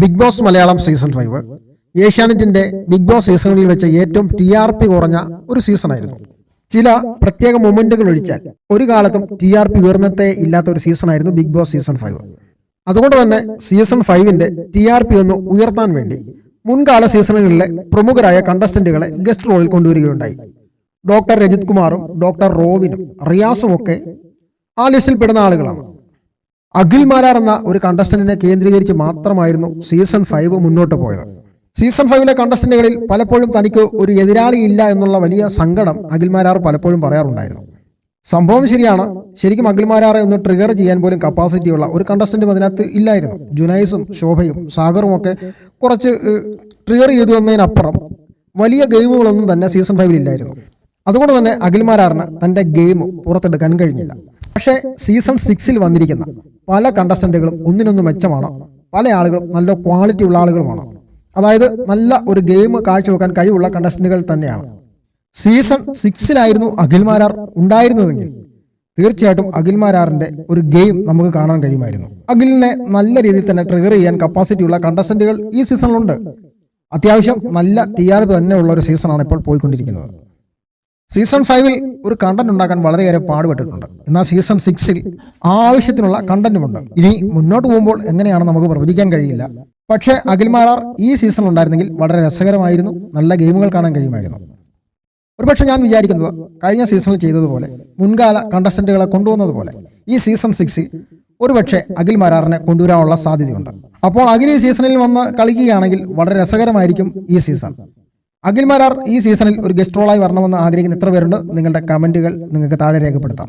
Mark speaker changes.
Speaker 1: Bigg Boss Malayalam season five. ഏഷ്യാനെറ്റിന്റെ Bigg Boss സീസണിൽ വെച്ച ഏറ്റവും ടി ആർ പി കുറഞ്ഞ ഒരു സീസണായിരുന്നു. ചില പ്രത്യേക മൊമെന്റുകൾ ഒഴിച്ചാൽ ഒരു കാലത്തും ടി ആർ പി ഉയർന്നത്തെ ഇല്ലാത്ത ഒരു സീസണായിരുന്നു ബിഗ് ബോസ് സീസൺ ഫൈവ്. അതുകൊണ്ട് തന്നെ സീസൺ ഫൈവിന്റെ ടി ആർ പി ഒന്ന് ഉയർത്താൻ വേണ്ടി മുൻകാല സീസണുകളിലെ പ്രമുഖരായ കണ്ടസ്റ്റന്റുകളെ ഗസ്റ്റ് റോളിൽ കൊണ്ടുവരികയുണ്ടായി. ഡോക്ടർ രജിത് കുമാറും ഡോക്ടർ റോവിനും റിയാസും ഒക്കെ ആ ലിസ്റ്റിൽ പെടുന്ന ആളുകളാണ്. അഖിൽ മാരാർ എന്ന ഒരു കണ്ടസ്റ്റന്റിനെ കേന്ദ്രീകരിച്ച് മാത്രമായിരുന്നു സീസൺ ഫൈവ് മുന്നോട്ട് പോയത്. സീസൺ ഫൈവിലെ കണ്ടസ്റ്റന്റുകളിൽ പലപ്പോഴും തനിക്ക് ഒരു എതിരാളി ഇല്ല എന്നുള്ള വലിയ സങ്കടം അഖിൽ മാരാർ പലപ്പോഴും പറയാറുണ്ടായിരുന്നു. സംഭവം ശരിയാണ്. ശരിക്കും അഖിൽ മാരാറെ ഒന്ന് ട്രിഗർ ചെയ്യാൻ പോലും കപ്പാസിറ്റിയുള്ള ഒരു കണ്ടസ്റ്റന്റും അതിനകത്ത് ഇല്ലായിരുന്നു. ജുനൈസും ശോഭയും സാഗറും ഒക്കെ കുറച്ച് ട്രിഗർ ചെയ്തു എന്നതിനപ്പുറം വലിയ ഗെയിമുകളൊന്നും തന്നെ സീസൺ ഫൈവിൽ ഇല്ലായിരുന്നു. അതുകൊണ്ട് തന്നെ അഖിൽമാരാറിന് തന്റെ ഗെയിം പുറത്തെടുക്കാൻ കഴിഞ്ഞില്ല. പക്ഷേ സീസൺ സിക്സിൽ വന്നിരിക്കുന്ന പല കണ്ടസ്റ്റന്റുകളും ഒന്നിനൊന്ന് മെച്ചമാണ്. പല ആളുകളും നല്ല ക്വാളിറ്റി ഉള്ള ആളുകളുമാണ്. അതായത് നല്ല ഒരു ഗെയിം കാഴ്ചവെക്കാൻ കഴിവുള്ള കണ്ടസ്റ്റന്റുകൾ തന്നെയാണ്. സീസൺ സിക്സിലായിരുന്നു അഖിൽമാരാർ ഉണ്ടായിരുന്നതെങ്കിൽ തീർച്ചയായിട്ടും അഖിൽമാരാറിന്റെ ഒരു ഗെയിം നമുക്ക് കാണാൻ കഴിയുമായിരുന്നു. അഖിലിനെ നല്ല രീതിയിൽ തന്നെ ട്രിഗർ ചെയ്യാൻ കപ്പാസിറ്റി ഉള്ള കണ്ടസ്റ്റന്റുകൾ ഈ സീസണിലുണ്ട് അത്യാവശ്യം നല്ല ടി ആർ പി തന്നെയുള്ള ഒരു സീസണാണ് ഇപ്പോൾ പോയിക്കൊണ്ടിരിക്കുന്നത്. സീസൺ ഫൈവിൽ ഒരു കണ്ടന്റ് ഉണ്ടാക്കാൻ വളരെയേറെ പാടുപെട്ടിട്ടുണ്ട്. എന്നാൽ സീസൺ സിക്സിൽ ആവശ്യത്തിനുള്ള കണ്ടന്റുമുണ്ട് ഇനി മുന്നോട്ട് പോകുമ്പോൾ എങ്ങനെയാണ് നമുക്ക് പ്രവചിക്കാൻ കഴിയില്ല. പക്ഷേ അഖിൽമാരാർ ഈ സീസൺ ഉണ്ടായിരുന്നെങ്കിൽ വളരെ രസകരമായിരുന്നു. നല്ല ഗെയിമുകൾ കാണാൻ കഴിയുമായിരുന്നു. ഒരുപക്ഷെ ഞാൻ വിചാരിക്കുന്നത് കഴിഞ്ഞ സീസണിൽ ചെയ്തതുപോലെ മുൻകാല കണ്ടസ്റ്റന്റുകളെ കൊണ്ടുവന്നതുപോലെ ഈ സീസൺ സിക്സിൽ ഒരുപക്ഷെ അഖിൽ മാരാറിനെ കൊണ്ടുവരാനുള്ള സാധ്യതയുണ്ട്. അപ്പോൾ അഖിൽ ഈ സീസണിൽ വന്ന് കളിക്കുകയാണെങ്കിൽ വളരെ രസകരമായിരിക്കും ഈ സീസൺ അഖിൽ മാരാർ ഈ സീസണിൽ ഒരു ഗസ്റ്റ് റോളായി വരണമെന്ന് ആഗ്രഹിക്കുന്ന എത്ര പേരുണ്ട്? നിങ്ങളുടെ കമന്റുകൾ നിങ്ങൾക്ക് താഴെ രേഖപ്പെടുത്താം.